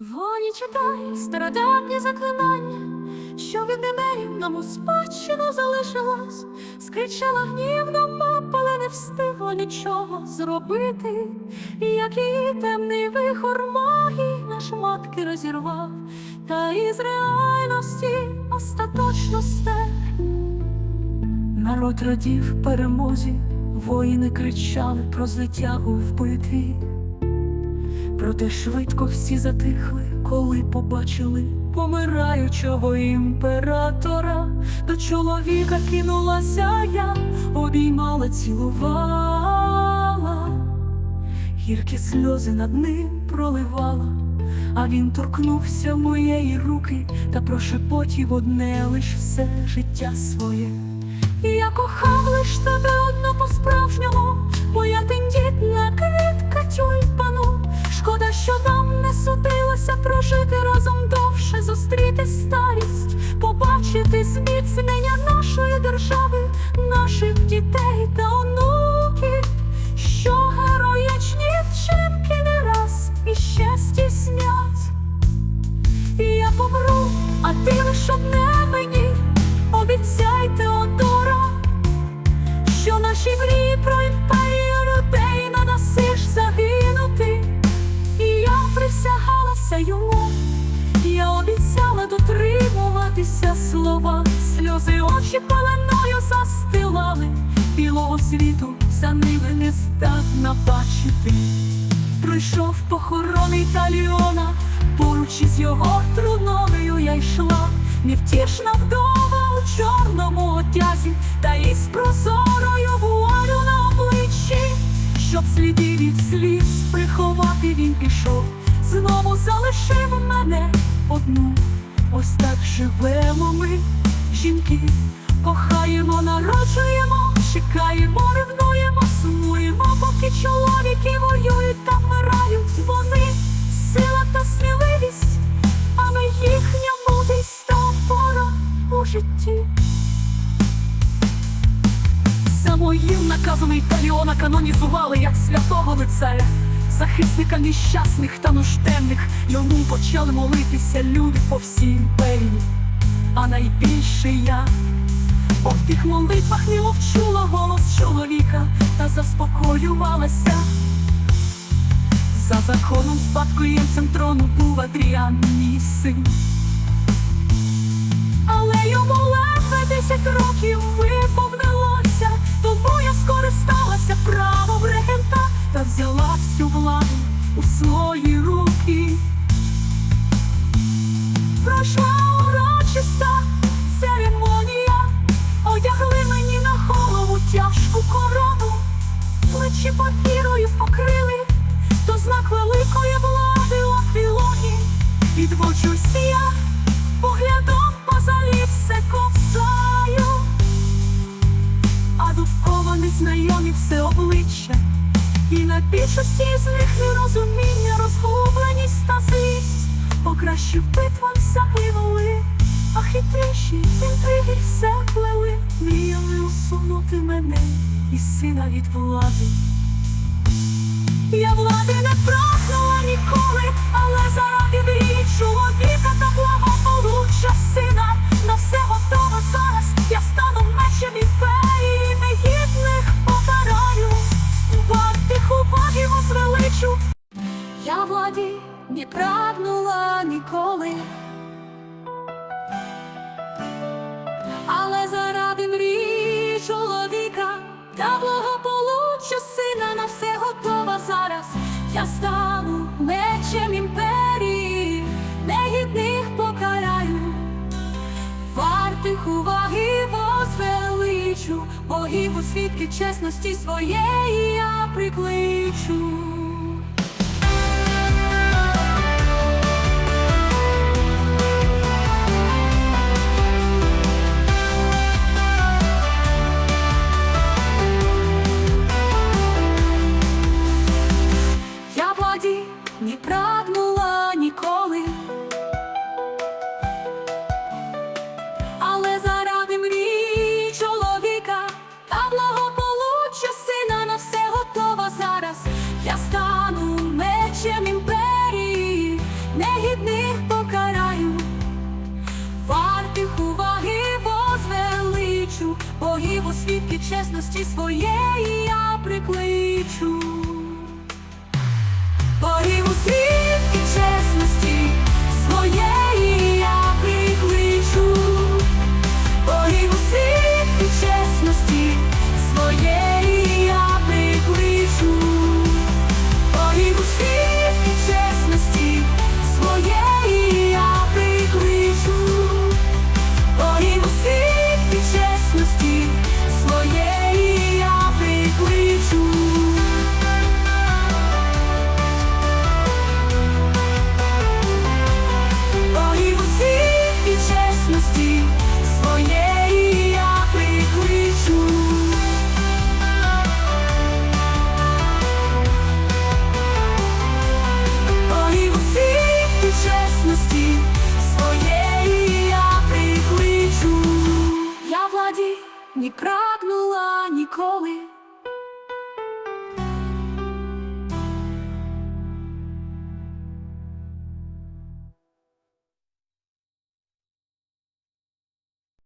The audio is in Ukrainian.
Воні читай стародавні заклинання, що від немерів нам у спадщину залишилось, скричала гнівно мапа, але не встигла нічого зробити, як її темний вихор магії на шматки розірвав, та із реальності остаточно стер. Народ радів перемозі, воїни кричали про звитягу в битві. Проте швидко всі затихли, коли побачили помираючого імператора. До чоловіка кинулася я, обіймала, цілувала, гіркі сльози над ним проливала, а він торкнувся моєї руки та прошепотів одне лиш все життя своє. Я кохав лиш тебе одну по-справжньому, моя тендітна квітка тюльпану. Шкода, що нам не судилося прожити разом довше, зустріти старість, побачити зміцнення нашої держави, наших дітей та онуків, що героїчні вчинки не раз іще стіснять. І я помру, а ти лиш одне мені обіцяй, Теодора, що наші мрії про присягалася йому, я обіцяла дотримуватися слова, сльози очі пеленою застилали, білого світу за ними не здатна бачити. Прийшов похорон Італіона, поруч із його труною я йшла, невтішна вдова у чорному одязі, та із прозорою вуалю на обличчі, щоб слідів від сліз приховати він пішов, залишив мене одну. Ось так живемо ми, жінки, кохаємо, народжуємо, чекаємо, ревнуємо, сумуємо, поки чоловіки воюють та вмирають. Вони сила та сміливість, а ми їхня мудрість та опора у житті. За моїм наказом Італіона канонізували як святого лицаря, захисника нещасних та нужденних. Йому почали молитися люди по всій імперії, а найбільше я. В тих молитвах не вчула голос чоловіка та заспокоювалася. За законом спадкоємцем трону був Адріан, мій син. Але йому ледве десять років свої руки. Пройшла урочиста церемонія, одягли мені на голову тяжку корону, плечі папірою покрили, то знак великої влади у пілоні, відводжусь я поглядом позалі все ковзаю, а довкола незнайомі все обличчя, і на більшості з них нерозуміння, розгубленість та злість, Покращив битвам загинули, а хитріші інтриги все плели, мріяли усунути мене і сина від влади. Я влади не прагнула ніколи, але заради мрії Владі не прагнула ніколи. Але заради мрії чоловіка та благополуччя сина на все готова зараз. Я стану мечем імперії, негідних покараю, вартих уваги возвеличу, богів у свідки чесності своєї я прикличу. стану мечем імперії, негідних покараю, вартих уваги возвеличу, богів у свідки чесності своєї я прикличу. Богів у свідки не прагнула ніколи,